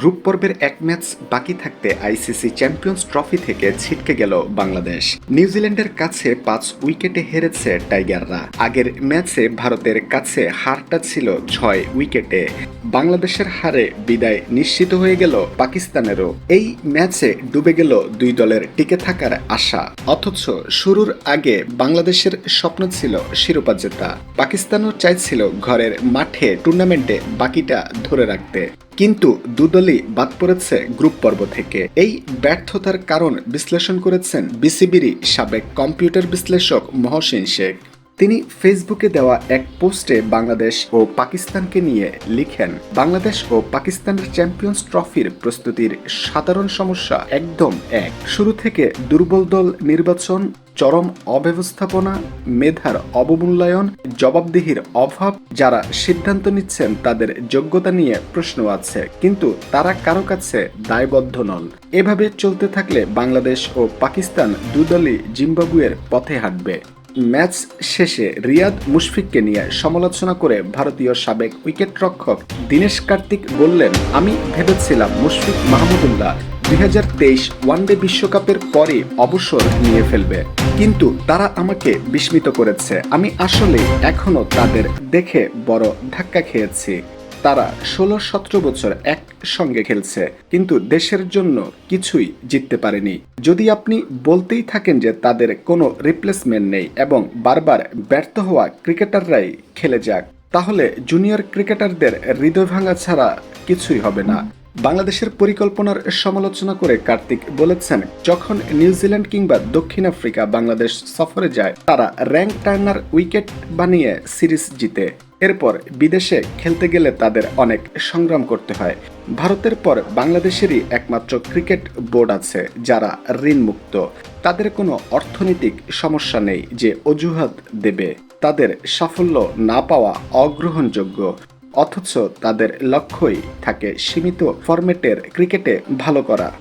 Group পর্বের এক match বাকি থাকতে আইসিসি চ্যাম্পিয়ন্স ট্রফি থেকে ছিটকে গেল বাংলাদেশ। নিউজিল্যান্ডের কাছে পাঁচ উইকেটে হেরেছে টাইগাররা। আগের ম্যাচে ভারতের কাছে হারটা ছিল ছয় উইকেটে। বাংলাদেশের হারে বিদায় নিশ্চিত হয়ে গেল পাকিস্তানেরও। এই ম্যাচে ডুবে গেল দুই দলের টিকে থাকার আশা। অথচ শুরুর আগে বাংলাদেশের স্বপ্ন ছিল শিরোপা জেতা। পাকিস্তানও চাইছিল ঘরের মাঠে টুর্নামেন্টে বাকিটা ধরে রাখতে। কিন্তু দুদলই বাদ পড়েছে গ্রুপ পর্ব থেকে। এই ব্যর্থতার কারণ বিশ্লেষণ করেছেন বিসিবিরই সাবেক কম্পিউটার বিশ্লেষক মহসিন শেখ। তিনি ফেসবুকে দেওয়া এক পোস্টে বাংলাদেশ ও পাকিস্তানকে নিয়ে লিখেন, বাংলাদেশ ও পাকিস্তানের চ্যাম্পিয়ন্স ট্রফির প্রস্তুতির সাধারণ সমস্যা একদম এক। শুরু থেকে দুর্বল দল নির্বাচন চরম অব্যবস্থাপনা, মেধার অবমূল্যায়ন, জবাবদিহির অভাব যারা সিদ্ধান্ত নিচ্ছেন তাদের যোগ্যতা নিয়ে প্রশ্ন আছে, কিন্তু তারা কারও কাছে দায়বদ্ধ নন। এভাবে চলতে থাকলে বাংলাদেশ ও পাকিস্তান দুদলই জিম্বাবুয়ের পথে হাঁটবে। ম্যাচ শেষে রিয়াদ মুশফিককে নিয়ে সমালোচনা করে ভারতীয় সাবেক উইকেট রক্ষক দীনেশ কার্তিক বললেন, আমি ভেবেছিলাম মুশফিক মাহমুদুল্লাহ দুই হাজার তেইশ ওয়ানডে বিশ্বকাপের পরে অবসর নিয়ে ফেলবে। কিন্তু তারা আমাকে বিস্মিত করেছে। আমি আসলে এখনও তাদের দেখে বড় ধাক্কা খেয়েছি। তারা ষোলো সতেরো বছর একসঙ্গে খেলছে, কিন্তু দেশের জন্য কিছুই জিততে পারেনি। যদি আপনি বলতেই থাকেন যে তাদের কোনো রিপ্লেসমেন্ট নেই এবং বারবার ব্যর্থ হওয়া ক্রিকেটাররাই খেলে যাক, তাহলে জুনিয়র ক্রিকেটারদের হৃদয় ভাঙা ছাড়া কিছুই হবে না। বাংলাদেশের পরিকল্পনার সমালোচনা করে কার্তিক বলেছেন, যখন নিউজিল্যান্ড কিংবা দক্ষিণ আফ্রিকা বাংলাদেশ সফরে যায়, তারা র্যাঙ্ক টার্নার উইকেট বানিয়ে সিরিজ জিতে। এরপর বিদেশে খেলতে গেলে তাদের অনেক সংগ্রাম করতে হয়। ভারতের পর বাংলাদেশেরই একমাত্র ক্রিকেট বোর্ড আছে, যারা ঋণমুক্ত। তাদের কোনো অর্থনৈতিক সমস্যা নেই যে অজুহাত দেবে। তাদের সাফল্য না পাওয়া অগ্রহণযোগ্য। অথচ তাদের লক্ষ্যই থাকে সীমিত ফরম্যাটের ক্রিকেটে ভালো করা।